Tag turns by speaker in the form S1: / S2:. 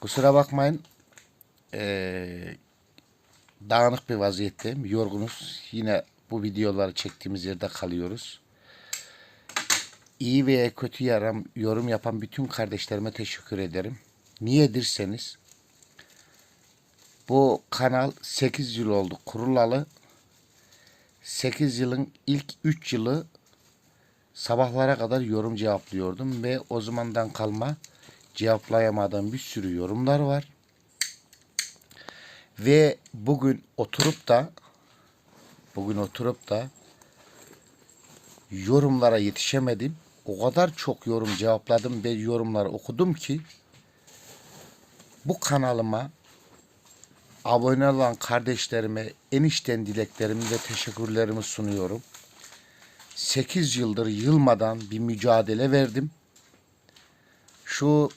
S1: Kusura bakmayın. Ee, dağınık bir vaziyetteyim. Yorgunuz. Yine bu videoları çektiğimiz yerde kalıyoruz. İyi veya kötü yaram, yorum yapan bütün kardeşlerime teşekkür ederim. Niye derseniz bu kanal 8 yıl oldu kurulalı. 8 yılın ilk 3 yılı sabahlara kadar yorum cevaplıyordum ve o zamandan kalma cevaplayamadığım bir sürü yorumlar var. Ve bugün oturup da bugün oturup da yorumlara yetişemedim. O kadar çok yorum cevapladım ve yorumları okudum ki bu kanalıma abone olan kardeşlerime en içten dileklerimi ve teşekkürlerimi sunuyorum. 8 yıldır yılmadan bir mücadele verdim. Şu